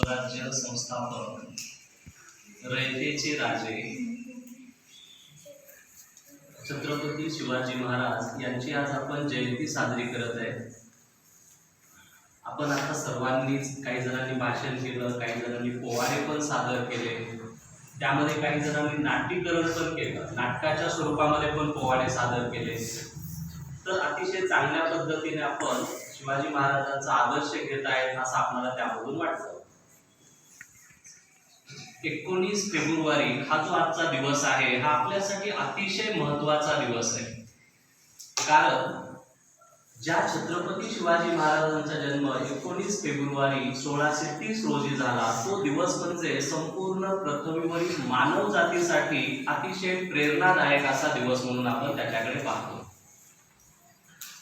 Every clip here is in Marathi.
स्वराज्य संस्थापक रयतेचे राजे. छत्रपती शिवाजी महाराज यांची आज आपण जयंती साजरी करत आहे. आपण आता सर्वांनीच काही जणांनी भाषण केलं काही जणांनी पोवाडे पण सादर केले. त्यामध्ये काही जणांनी नाट्यकरण पण केलं. नाटकाच्या स्वरूपामध्ये पण पोवाडे सादर केले. तर अतिशय चांगल्या पद्धतीने आपण शिवाजी महाराजांचा आदर्श घेत आहेत असं आपल्याला त्यामधून वाटतं. एकोणीस फेब्रुवारी हा जो आजचा दिवस आहे हा आपल्यासाठी अतिशय महत्त्वाचा दिवस आहे. कारण ज्या छत्रपती शिवाजी महाराजांचा जन्म एकोणीस फेब्रुवारी सोळाशे तीस रोजी झाला तो दिवस म्हणजे संपूर्ण पृथ्वीवरील मानव जातीसाठी अतिशय प्रेरणादायक असा दिवस म्हणून आपण त्याच्याकडे पाहतो.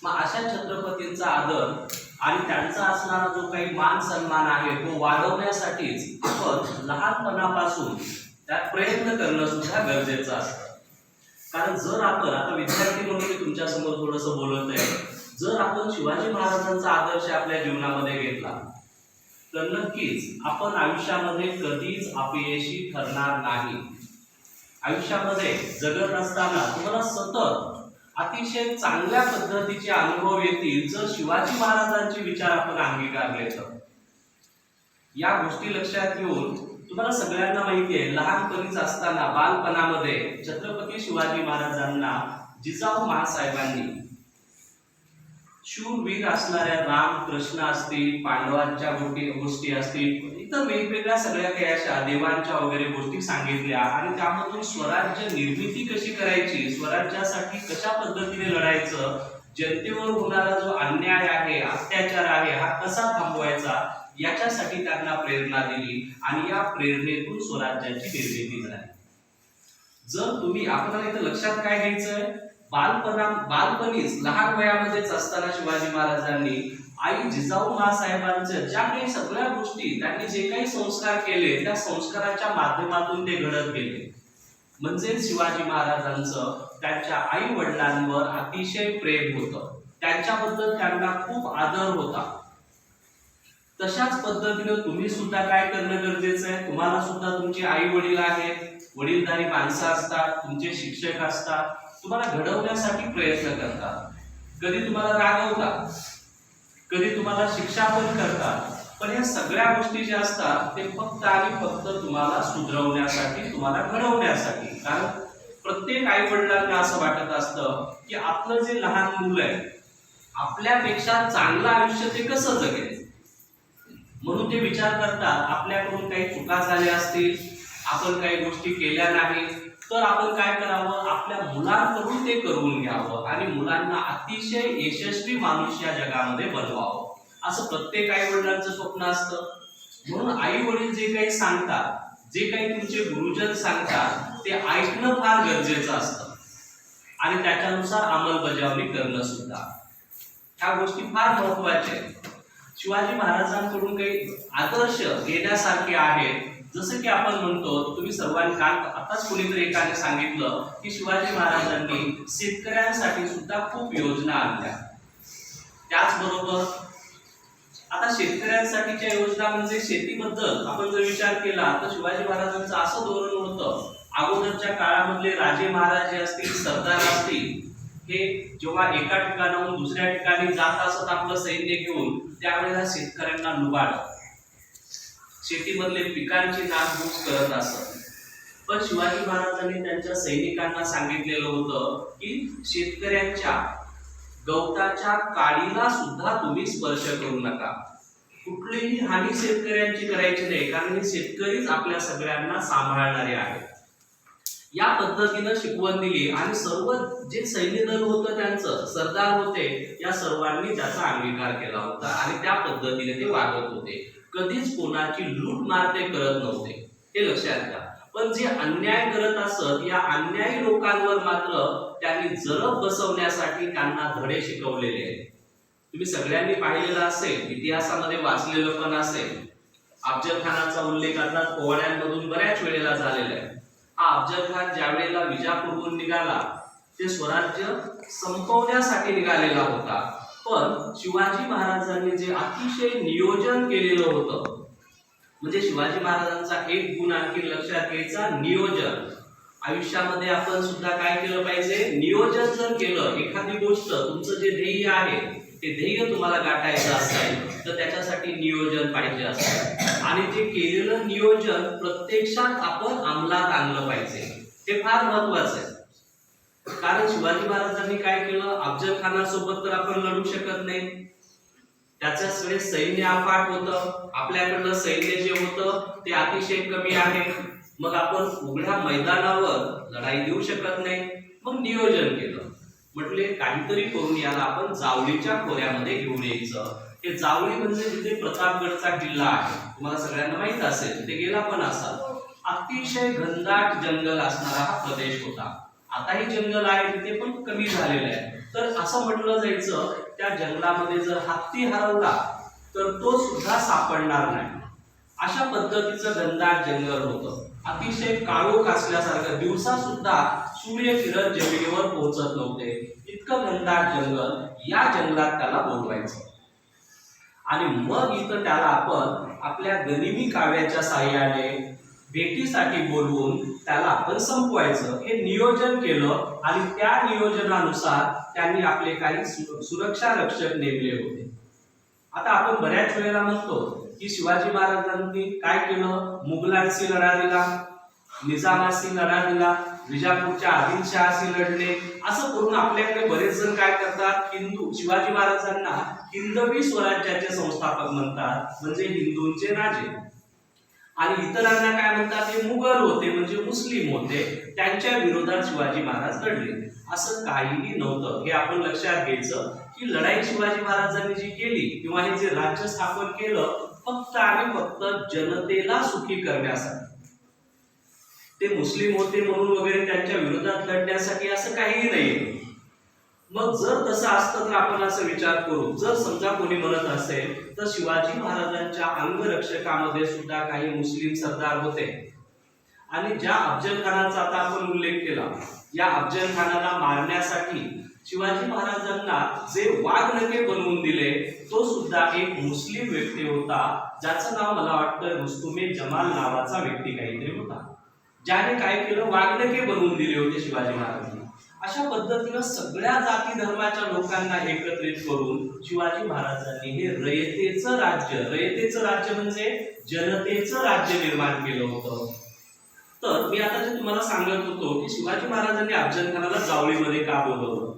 मग अशा छत्रपतींचा आदर आणि त्यांचा असणारा जो काही मान सन्मान आहे तो वाढवण्यासाठीच आपण लहानपणापासून त्यात प्रयत्न करणं सुद्धा गरजेचं असतं. कारण जर आपण आता विद्यार्थी म्हणून मी तुमच्यासमोर थोडस बोलत आहे जर आपण शिवाजी महाराजांचा आदर्श आपल्या जीवनामध्ये घेतला तर नक्कीच आपण आयुष्यामध्ये कधीच अपयशी ठरणार नाही. आयुष्यामध्ये जगत असताना तुम्हाला सतत अतिशय चांगल्या पद्धतीचे अनुभव येतील जर शिवाजी महाराजांचे विचार आपण अंगीकारले तर. या गोष्टी लक्षात घेऊन तुम्हाला सगळ्यांना माहिती आहे लहानपणीच असताना बालपणामध्ये छत्रपती शिवाजी महाराजांना जिजाऊ महासाहेबांनी शूरवीर असणाऱ्या राम कृष्ण असतील पांडवांच्या गोष्टी गोष्टी असतील इतर वेगवेगळ्या सगळ्या काही अशा देवांच्या वगैरे गोष्टी सांगितल्या आणि त्यामधून स्वराज्य निर्मिती कशी करायची स्वराज्यासाठी कशा पद्धतीने लढायचं जनतेवर होणारा जो अन्याय आहे अत्याचार आहे हा कसा थांबवायचा याच्यासाठी त्यांना प्रेरणा दिली आणि या प्रेरणेतून स्वराज्याची निर्मिती झाली. जर तुम्ही आपल्याला इथं लक्षात काय घ्यायचंय? बालपणा बालपणीच लहान वयामध्येच असताना शिवाजी महाराजांनी आई जिजाऊ महासाहेबांचं ज्या काही सगळ्या गोष्टी त्यांनी जे काही संस्कार केले त्या संस्काराच्या माध्यमातून ते घडत गेले. म्हणजे शिवाजी महाराजांचं त्यांच्या आई वडिलांवर अतिशय प्रेम होतं. त्यांच्याबद्दल त्यांना खूप आदर होता. तशाच पद्धतीनं तुम्ही सुद्धा काय करणं गरजेचं आहे? तुम्हाला सुद्धा तुमचे आई वडील आहेत. वडीलधारी माणसं असतात तुमचे शिक्षक असतात. तुम्हाला घडवण्यासाठी प्रयत्न करतात. कधी तुम्हाला रागवतात कधी तुम्हाला शिक्षा पण करतात पण या सगळ्या गोष्टी ज्या असतात ते फक्त आणि फक्त तुम्हाला सुधरवण्यासाठी तुम्हाला घडवण्यासाठी. कारण प्रत्येक आई वडिलांना असं वाटत असतं की आपलं जे लहान मुलं आहे आपल्यापेक्षा चांगलं आयुष्य ते कसं जगेल? म्हणून ते विचार करतात आपल्याकडून काही चुका झाल्या असतील आपण काही गोष्टी केल्या नाहीत तर आपण काय करावं? आपल्या मुलांकडून ते करून घ्यावं आणि मुलांना अतिशय यशस्वी माणूस या जगामध्ये बनवावं. असं प्रत्येक आई वडिलांचं स्वप्न असतं. म्हणून आई वडील जे काही सांगतात जे काही तुमचे गुरुजन सांगतात ते ऐकणं फार गरजेचं असतं. आणि त्याच्यानुसार अंमलबजावणी करणं सुद्धा. ह्या गोष्टी फार महत्त्वाच्या आहेत. शिवाजी महाराजांकडून काही आदर्श घेण्यासारखे आहेत जसं की आपण म्हणतो तुम्ही सर्वांनी काल आताच कोणीतरी एकाने सांगितलं की शिवाजी महाराजांनी शेतकऱ्यांसाठी सुद्धा खूप योजना आणल्या. त्याचबरोबर आता शेतकऱ्यांसाठीच्या योजना म्हणजे शेतीबद्दल आपण जर विचार केला तर शिवाजी महाराजांचं असं धोरण होतं अगोदरच्या काळामधले राजे महाराजे असतील सरदार असतील हे जेव्हा एका ठिकाणाहून दुसऱ्या ठिकाणी जात असत आपलं सैन्य घेऊन त्यावेळेला शेतकऱ्यांना लुबाड. शेतीमधले पिकांची नासधूस करत असत. पण शिवाजी महाराजांनी त्यांच्या सैनिकांना सांगितलेलं होतं की शेतकऱ्यांच्या गवताच्या काळीला सुद्धा तुम्ही स्पर्श करू नका. कुठलीही हानी शेतकऱ्यांची करायची नाही कारण शेतकरीच आपल्या सगळ्यांना सांभाळणारे आहेत. या पद्धतीनं शिकवण दिली. आणि सर्व जे सैन्य दल होतं त्यांचं सरदार होते या सर्वांनी त्याचा अंगीकार केला होता. आणि त्या पद्धतीने ते वागत होते. कधीच कोणाची लूट मार ते करत नव्हते. हे लक्षात घ्या. पण जे अन्याय करत असत या अन्यायी लोकांवर मात्र त्यांनी जरब बसवण्यासाठी त्यांना धडे शिकवलेले आहेत. तुम्ही सगळ्यांनी पाहिलेलं असेल इतिहासामध्ये वाचलेलं पण असेल. अफजल खानाचा उल्लेख आता पोवाड्यांमधून बऱ्याच वेळेला झालेला आहे. हा अफजल खान ज्या वेळेला विजापूरहून निघाला ते स्वराज्य संपवण्यासाठी निघालेला होता. पण शिवाजी महाराजांनी जे अतिशय नियोजन केलेलं होतं म्हणजे शिवाजी महाराजांचा एक गुण आणखी लक्षात घ्यायचा नियोजन. आयुष्यामध्ये आपण सुद्धा काय केलं पाहिजे? नियोजन जर केलं एखादी गोष्ट तुमचं जे ध्येय आहे ते ध्येय तुम्हाला गाठायचं असेल तर त्याच्यासाठी नियोजन पाहिजे असतं आणि जे केलेलं नियोजन प्रत्यक्षात आपण अंमलात आणलं पाहिजे. हे फार महत्वाचं आहे. कारण शिवाजी महाराजांनी काय केलं? अफजल खानासोबत तर आपण लढू शकत नाही. त्याच्याच वेळेस सैन्य अफाट होतं. आपल्याकडलं सैन्य जे होतं ते अतिशय कमी आहे. मग आपण उघड्या मैदानावर लढाई देऊ शकत नाही. मग नियोजन केलं. म्हटले काहीतरी करून याला आपण जावळीच्या खोऱ्यामध्ये घेऊन यायचं. हे जावळी म्हणजे तिथे प्रतापगडचा किल्ला आहे. तुम्हाला सगळ्यांना माहीत असेल ते गेला पण असाल. अतिशय घनदाट जंगल असणारा हा प्रदेश होता. आताही जंगल आहे तिथे पण कमी झालेलं आहे. तर असं म्हटलं जायचं त्या जंगलामध्ये जर हत्ती हरवला तर तो सुद्धा सापडणार नाही. अशा पद्धतीचं घनदाट जंगल होतं. अतिशय काळोख असल्यासारखं दिवसा सुद्धा सूर्य किरण जमिनीवर पोहोचत नव्हते. इतकं घनदाट जंगल या जंगलात त्याला बोलवायचं. आणि मग इथं त्याला आपण आपल्या गनिमी काव्याच्या साह्याने भेटीसाठी बोलवून त्याला आपण संपवायचं. हे नियोजन केलं आणि त्या नियोजनानुसार त्यांनी आपले काही सुरक्षा रक्षक नेमले होते. आता आपण बऱ्याच वेळेला म्हणतो की शिवाजी महाराजांनी काय केलं? मुघलांशी लढा दिला निजामाशी लढा दिला विजापूरच्या आदिलशहाशी लढले असं करून आपल्याकडे बरेच जण काय करतात? हिंदू शिवाजी महाराजांना हिंदवी स्वराज्याचे संस्थापक म्हणतात. म्हणजे हिंदूंचे राजे. आणि इतरांना काय म्हणतात? ते मुघल होते म्हणजे मुस्लिम होते. त्यांच्या विरोधात शिवाजी महाराज लढले. असं काहीही नव्हतं. हे आपण लक्षात घ्यायचं की लढाई शिवाजी महाराजांनी जी केली किंवा हे जे राज्य स्थापन केलं फक्त आणि फक्त जनतेला सुखी करण्यासाठी. ते मुस्लिम होते म्हणून वगैरे त्यांच्या विरोधात लढण्यासाठी असं काहीही नाही मग जर तसं असतं तर आपण असं विचार करू. जर समजा कोणी म्हणत असेल तर शिवाजी महाराजांच्या अंगरक्षकामध्ये सुद्धा काही मुस्लिम सरदार होते. आणि ज्या अफजल खानाचा आता आपण उल्लेख केला या अफजल खानाला मारण्यासाठी शिवाजी महाराजांना जे वाघनखे बनवून दिले तो सुद्धा एक मुस्लिम व्यक्ती होता ज्याचं नाव मला वाटतं रुस्तुमे जमाल नावाचा व्यक्ती काहीतरी होता. ज्याने काय केलं वाघनखे बनवून दिले होते शिवाजी महाराजांनी. अशा पद्धतीनं सगळ्या जाती धर्माच्या लोकांना एकत्रित करून शिवाजी महाराजांनी हे रयतेचं राज्य रयतेचं राज्य म्हणजे जनतेचं राज्य निर्माण केलं होतं. तर मी आता जे तुम्हाला सांगत होतो की शिवाजी महाराजांनी अफजलखानाला जावळीमध्ये का बोलवलं?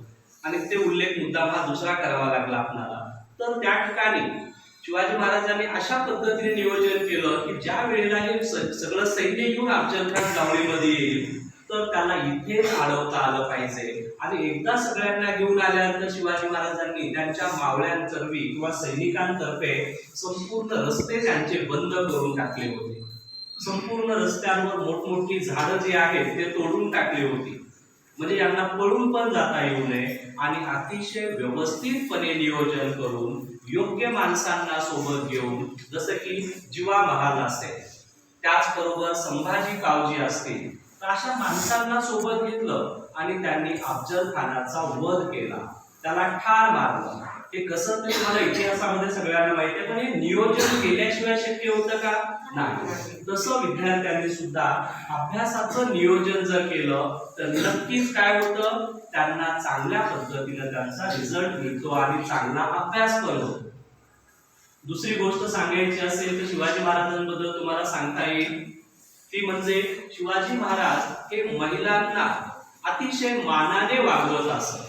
आणि ते उल्लेख मुद्दा हा दुसरा करावा लागला आपणाला तर त्या ठिकाणी शिवाजी महाराजांनी अशा पद्धतीने नियोजन केलं की ज्या वेळेला हे सगळं सैन्य येऊन अफजलखान गावळीमध्ये जावळीमध्ये येईल तर त्याला इथे अडवता आलं पाहिजे. आणि एकदा सगळ्यांना घेऊन आल्यानंतर शिवाजी महाराजांनी त्यांच्या मावळ्यांतर्फे किंवा सैनिकांतर्फे संपूर्ण रस्ते त्यांचे बंद करून टाकले होते. संपूर्ण रस्त्यांवर मोठमोठी झाडं जी आहेत ते तोडून टाकली होती. म्हणजे यांना पळून पण जाता येऊ नये आणि अतिशय व्यवस्थितपणे नियोजन करून योग्य माणसांना सोबत घेऊन जसं की जीवा महाल असेल त्याचबरोबर संभाजी कावजी असतील तर अशा माणसांना सोबत घेतलं आणि त्यांनी अफजल खानाचा वध केला. त्याला ठार मारलं. हे कसं तरी मला इतिहासामध्ये सगळ्यांना माहिती आहे पण हे नियोजन केल्याशिवाय शक्य होतं का? नाही. तसं विद्यार्थ्यांनी सुद्धा अभ्यासाचं नियोजन जर केलं तर नक्कीच काय होतं? त्यांना चांगल्या पद्धतीनं त्यांचा रिझल्ट मिळतो आणि चांगला अभ्यास पण होतो. दुसरी गोष्ट सांगायची असेल तर शिवाजी महाराजांबद्दल तुम्हाला सांगता येईल. ती म्हणजे शिवाजी महाराज हे महिलांना अतिशय मानाने वागवत असत.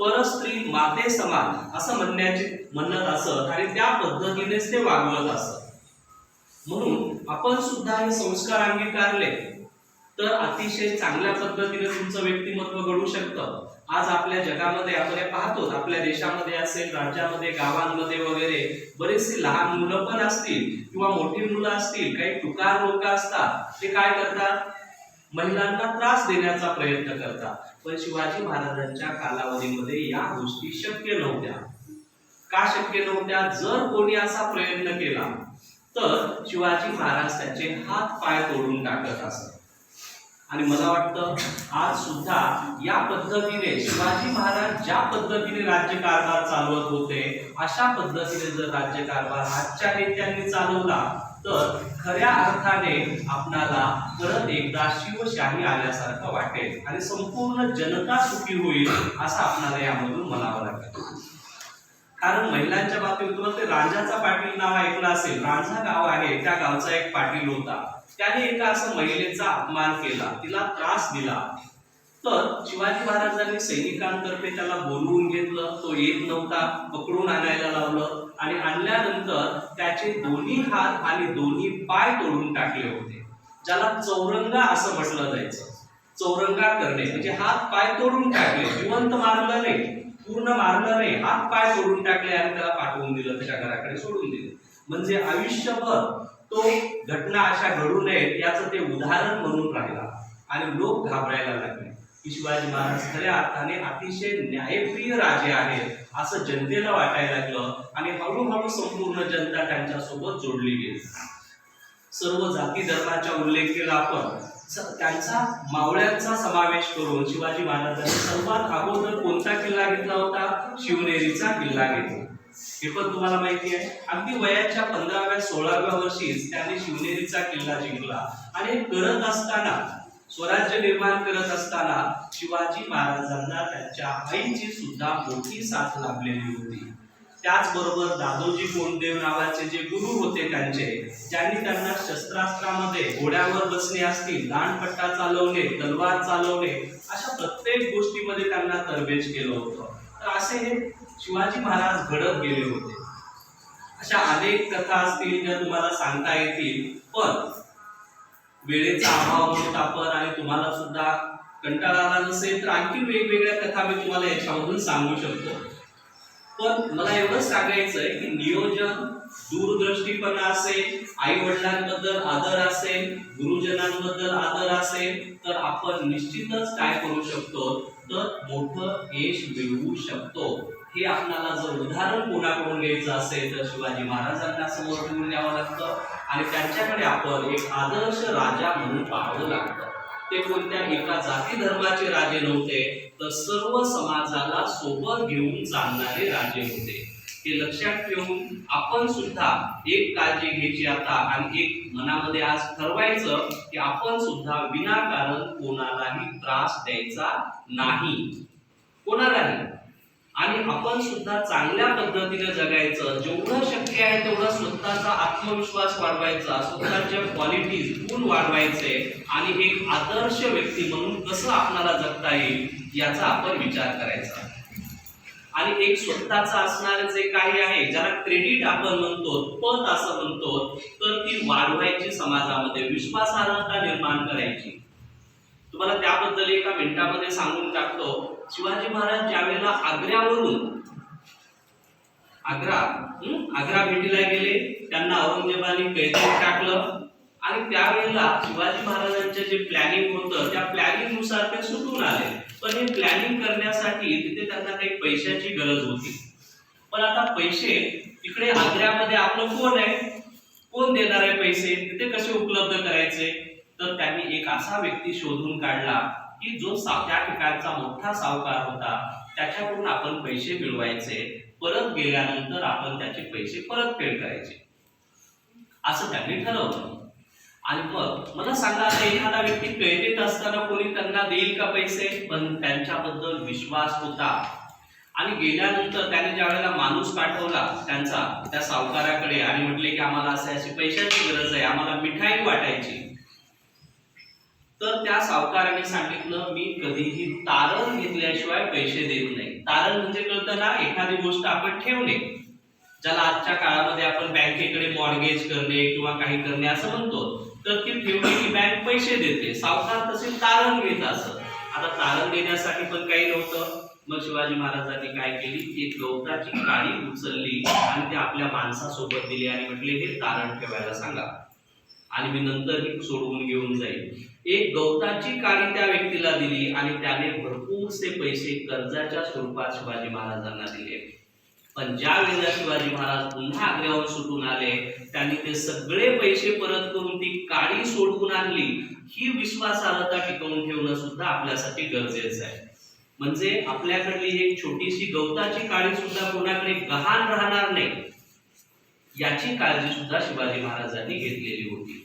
परस्त्री माते समान असं म्हणण्याची म्हणत असत आणि त्या पद्धतीनेच ते वागवत असत. म्हणून आपण सुद्धा हे संस्कार अंगीकारले तर अतिशय चांगल्या पद्धतीने तुमचं व्यक्तिमत्व घडू शकतं. आज आपल्या जगामध्ये आपण हे पाहतो आपल्या देशामध्ये असेल राज्यामध्ये गावांमध्ये वगैरे बरेचसे लहान मुलं पण असतील किंवा मोठी मुलं असतील काही टुकार लोक असतात ते काय करतात? महिलांना त्रास देण्याचा प्रयत्न करतात. पण शिवाजी महाराजांच्या कालावधीमध्ये या गोष्टी शक्य नव्हत्या. का शक्य नव्हत्या? जर कोणी असा प्रयत्न केला तर शिवाजी महाराज त्याचे हात पाय तोडून टाकत असत. आणि मला वाटतं आज सुद्धा या पद्धतीने शिवाजी महाराज ज्या पद्धतीने राज्यकारभार चालवत होते अशा पद्धतीने जर राज्यकारभार आजच्या नेत्यांनी चालवला तर खऱ्या अर्थाने आपणाला परत एकदा शिवशाही आल्यासारखं वाटेल आणि संपूर्ण जनता सुखी होईल असं आपणाला यामधून म्हणावं लागेल. कारण महिलांच्या बाबतीत तुम्हाला ते राजाचा पाटील नाव ऐकलं असेल रांझा गाव आहे त्या गावचा एक पाटील होता. त्याने एका असं महिलेचा अपमान केला तिला त्रास दिला. तर शिवाजी महाराजांनी सैनिकांतर्फे त्याला बोलवून घेतलं तो येत नव्हता पकडून आणायला लावलं आणि आणल्यानंतर त्याचे दोन्ही हात आणि दोन्ही पाय तोडून टाकले होते. ज्याला चौरंगा असं म्हटलं जायचं. चौरंगा करणे म्हणजे हात पाय तोडून टाकले जिवंत मारलं नाही. पूर्ण मारलं नाही हात पाय सोडून टाकले आणि त्याला पाठवून दिलं त्याच्या घराकडे सोडून दिले. म्हणजे आयुष्यभर तो घटना अशा घडू नयेत याचं ते उदाहरण म्हणून राहिला. आणि लोक घाबरायला लागले. की शिवाजी महाराज खऱ्या अर्थाने अतिशय न्यायप्रिय राजे आहेत असं जनतेला वाटायला लागलं आणि हळूहळू संपूर्ण जनता त्यांच्यासोबत जोडली गेली. सर्व जाती धर्माचा उल्लेख केला आपण. त्यांचा मावळ्यांचा समावेश करून शिवाजी महाराजांनी सर्वात अगोदर कोणता किल्ला घेतला होता? शिवनेरीचा किल्ला घेतला. हे पण तुम्हाला माहिती आहे. अगदी वयाच्या पंधराव्या सोळाव्या वर्षीच त्याने शिवनेरीचा किल्ला जिंकला. आणि करत असताना स्वराज्य निर्माण करत असताना शिवाजी महाराजांना त्यांच्या आईची सुद्धा मोठी साथ लाभलेली होती. त्याचबरोबर दादोजी कोंडदेव नावाचे जे गुरु होते त्यांचे ज्यांनी त्यांना शस्त्रास्त्रामध्ये घोड्यावर बसणे असतील दाणपट्टा चालवणे तलवार चालवणे अशा प्रत्येक गोष्टीमध्ये त्यांना तरबेज केलं होतं. तर असे हे शिवाजी महाराज घडत गेले होते. अशा अनेक कथा असतील ज्या तुम्हाला सांगता येतील पण वेळेचा अभाव म्हणून आपण आणि तुम्हाला सुद्धा कंटाळा आला नसेल तर आणखी वेगवेगळ्या कथा मी तुम्हाला याच्यामधून सांगू शकतो. पण मला एवढंच सांगायचं आहे की नियोजन दूरदृष्टीपणा असेल आई वडिलांबद्दल आदर असेल गुरुजनांबद्दल आदर असेल तर आपण निश्चितच काय करू शकतो? तर मोठं यश मिळवू शकतो. हे आपल्याला जर उदाहरण कोणाकडून घ्यायचं असेल तर शिवाजी महाराजांना समोर ठेवून द्यावं लागतं आणि त्यांच्याकडे आपण एक आदर्श राजा म्हणून पाहावं लागतं. ते कोणत्या एका जाती धर्माचे राजे नव्हते तर सर्व समाजाला सोबत घेऊन चालणारे राजे होते. हे लक्षात ठेवून आपण सुद्धा एक काळजी घ्यायची आता आणि एक मनामध्ये आज ठरवायचं की आपण सुद्धा विनाकारण कोणालाही त्रास द्यायचा नाही. कोणालाही? आणि आपण सुद्धा चांगल्या पद्धतीने जगायचं जेवढं शक्य आहे तेवढं स्वतःचा आत्मविश्वास वाढवायचा स्वतःच्या क्वालिटीज गुण वाढवायचे आणि एक आदर्श व्यक्ती म्हणून कसं आपणाला जगता येईल याचा आपण विचार करायचा. आणि एक स्वतःचा असणारे जे काही आहे ज्याला क्रेडिट आपण म्हणतो पद असं म्हणतो तर ती वाढवायची समाजामध्ये विश्वासार्हता निर्माण करायची. तुम्हाला त्याबद्दल एका मिनिटामध्ये सांगून टाकतो. शिवाजी महाराज ज्यावेळेला आग्र्यावरून आग्रा आग्रा भेटीला गेले त्यांना औरंगजेबाने कैदेत टाकलं. आणि त्यावेळेला शिवाजी महाराजांचे जे प्लॅनिंग होतं त्या प्लॅनिंगनुसार ते सुटून आले. पण हे प्लॅनिंग करण्यासाठी तिथे त्यांना काही पैशाची गरज होती. पण आता पैसे इकडे आग्र्यामध्ये आपलं कोण आहे? कोण देणार आहे पैसे? तिथे कसे उपलब्ध करायचे? तर त्यांनी एक असा व्यक्ती शोधून काढला. की जो सा- त्या ठिकाणचा मोठा सावकार होता त्याच्याकडून आपण पैसे मिळवायचे. परत गेल्यानंतर आपण त्याचे पैसे परतफेड करायचे. असं त्यांनी ठरवलं. आणि मग मला सांगा आता एखादा व्यक्ती कैदेत असताना कोणी त्यांना देईल का पैसे? पण त्यांच्याबद्दल विश्वास होता. आणि गेल्यानंतर त्याने ज्या वेळेला माणूस पाठवला त्यांचा त्या सावकाराकडे आणि म्हटले की आम्हाला असे अशी पैशाची गरज आहे आम्हाला मिठाई वाटायची. तर त्या सावकाराने सांगितलं मी कधीही तारण घेतल्याशिवाय पैसे देत नाही. तारण म्हणजे कळतं ना एखादी गोष्ट आपण ठेवणे. ज्याला आजच्या काळामध्ये आपण बँकेकडे मॉर्गेज करणे किंवा काही करणे असं म्हणतो तर ती ठेवलेली बँक पैसे देते. सावकार तसे तारण घेत असत. आता तारण देण्यासाठी पण काही नव्हतं. मग शिवाजी महाराजांनी काय केली? की गवताची काळी उचलली आणि ते आपल्या माणसासोबत दिली आणि म्हटले हे तारण ठेवायला सांगा. आणि मी नंतर ही सोडवून घेऊन जाईल. एक गवताची काळी त्या व्यक्तीला दिली आणि त्याने भरपूरसे पैसे कर्जाच्या स्वरूपात शिवाजी महाराजांना दिले. पण ज्या वेळेला शिवाजी महाराज पुन्हा आग्र्यावर सुटून आले त्यांनी ते सगळे पैसे परत करून ती काळी सोडवून आणली. ही विश्वासार्हता टिकवून ठेवणं सुद्धा आपल्यासाठी गरजेचं आहे. म्हणजे आपल्याकडली एक छोटीशी गवताची काळी सुद्धा कोणाकडे गहाण राहणार नाही याची काळजी सुद्धा शिवाजी महाराजांनी घेतलेली होती.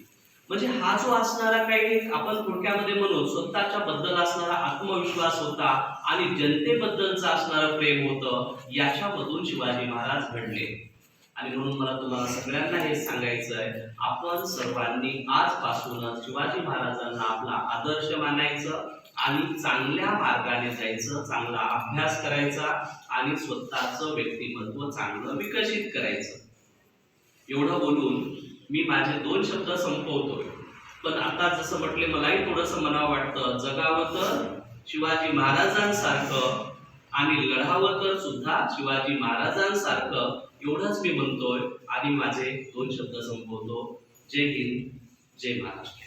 म्हणजे हा जो असणारा काही आपण थोडक्यामध्ये म्हणू स्वतःच्या बद्दल असणारा आत्मविश्वास होता आणि जनतेबद्दलचं असणारं प्रेम होतं याच्यामधून शिवाजी महाराज घडले. आणि म्हणून मला तुम्हाला सगळ्यांना हे सांगायचं आहे आपण सर्वांनी आजपासूनच शिवाजी महाराजांना आपला आदर्श मानायचं आणि चांगल्या मार्गाने जायचं चांगला अभ्यास करायचा आणि स्वतःचं व्यक्तिमत्व चांगलं विकसित करायचं. एवढं बोलून मी माझे दोन शब्द संपवतोय. पण आता जसं म्हटले मलाही थोडंसं मनावं वाटतं. जगावं तर शिवाजी महाराजांसारखं आणि लढावं तर सुद्धा शिवाजी महाराजांसारखं एवढंच मी म्हणतोय आणि माझे दोन शब्द संपवतो. जय हिंद जय महाराष्ट्र.